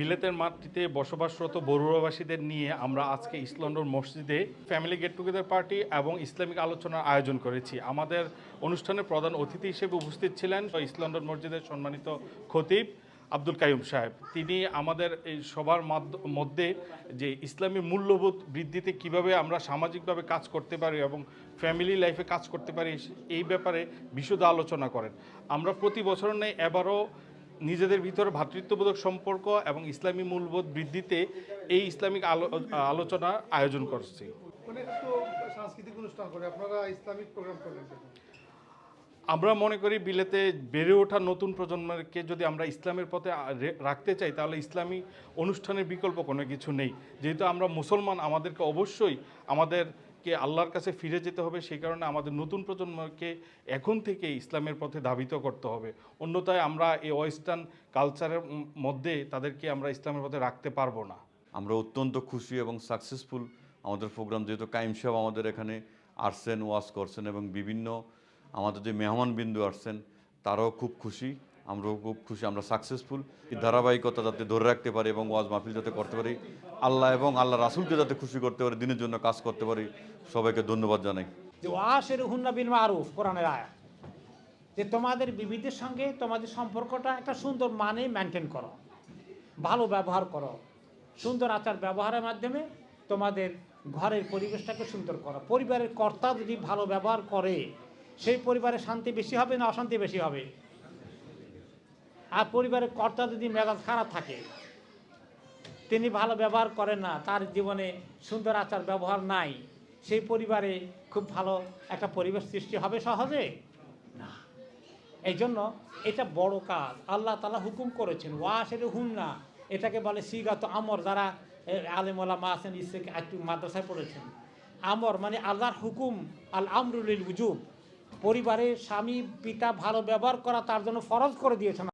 বিলেতের মাটিতে বসবাসরত বড়ুয়াবাসীদের নিয়ে আমরা আজকে ইস্ট লন্ডন মসজিদে ফ্যামিলি গেট টুগেদার পার্টি এবং ইসলামিক আলোচনার আয়োজন করেছি। আমাদের অনুষ্ঠানে প্রধান অতিথি হিসেবে উপস্থিত ছিলেন ইস্ট লন্ডন মসজিদের সম্মানিত খতিব আব্দুল কাইম সাহেব। তিনি আমাদের এই সবার মাধ্য- মধ্যে যে ইসলামী মূল্যবোধ বৃদ্ধিতে কীভাবে আমরা সামাজিকভাবে কাজ করতে পারি এবং ফ্যামিলি লাইফে কাজ করতে পারি, এই ব্যাপারে বিশদ আলোচনা করেন। আমরা প্রতি বছর নেই এবারও নিজেদের ভিতরে ভ্রাতৃত্ববোধক সম্পর্ক এবং ইসলামী মূলবোধ বৃদ্ধিতে এই ইসলামিক আলো- আলোচনা আয়োজন করছি। অনেক সাংস্কৃতিক অনুষ্ঠান করে আপনারা ইসলামিক প্রোগ্রাম আমরা মনে করি বিলেতে বেড়ে ওঠা নতুন প্রজন্মকে যদি আমরা ইসলামের পথে রাখতে চাই তাহলে ইসলামী অনুষ্ঠানের বিকল্প কোনো কিছু নেই। যেহেতু আমরা মুসলমান আমাদেরকে অবশ্যই আমাদেরকে আল্লাহর কাছে ফিরে যেতে হবে, সেই কারণে আমাদের নতুন প্রজন্মকে এখন থেকে ইসলামের পথে ধাবিত করতে হবে। অন্যথায় আমরা এই ওয়েস্টার্ন কালচারের মধ্যে তাদেরকে আমরা ইসলামের পথে রাখতে পারব না। আমরা অত্যন্ত খুশি এবং সাকসেসফুল আমাদের প্রোগ্রাম যেহেতু কাইম সাহেব আমাদের এখানে আসছেন, ওয়াজ করছেন এবং বিভিন্ন আমাদের যে মেহমান বিন্দু আসছেন, তারাও খুব খুশি। আমরাও খুব খুশি, আমরা সাকসেসফুল ধারাবাহিকতা যাতে ধরে রাখতে পারি এবং ওয়াজ মাহফিল যাতে করতে পারি, আল্লাহ এবং আল্লাহ রাসুলকে যাতে খুশি করতে পারি, দিনের জন্য কাজ করতে পারি, সবাইকে ধন্যবাদ জানাই। যে আয়া যে তোমাদের বিবিদের সঙ্গে তোমাদের সম্পর্কটা একটা সুন্দর মানে মেনটেন করো, ভালো ব্যবহার করো, সুন্দর আচার ব্যবহারের মাধ্যমে তোমাদের ঘরের পরিবেশটাকে সুন্দর করো। পরিবারের কর্তা যদি ভালো ব্যবহার করে, সেই পরিবারে শান্তি বেশি হবে না অশান্তি বেশি হবে? আর পরিবারের কর্তা যদি মেজাজ খারাপ থাকে, তিনি ভালো ব্যবহার করেন না, তার জীবনে সুন্দর আচার ব্যবহার নাই, সেই পরিবারে খুব ভালো একটা পরিবেশ সৃষ্টি হবে সহজে? না। এই জন্য এটা বড় কাজ। আল্লাহ তালা হুকুম করেছেন ওয়াশের হুন না এটাকে বলে সিগাত আমর। যারা আলেমলা মা আছেন, ইসেকে একটু মাদ্রাসায় পড়েছেন। আমর মানে আল্লাহর হুকুম, আল আমরুল উজুব। পরিবারে স্বামী, পিতা ভালো ব্যবহার করা তার জন্য ফরজ করে দিয়েছেন।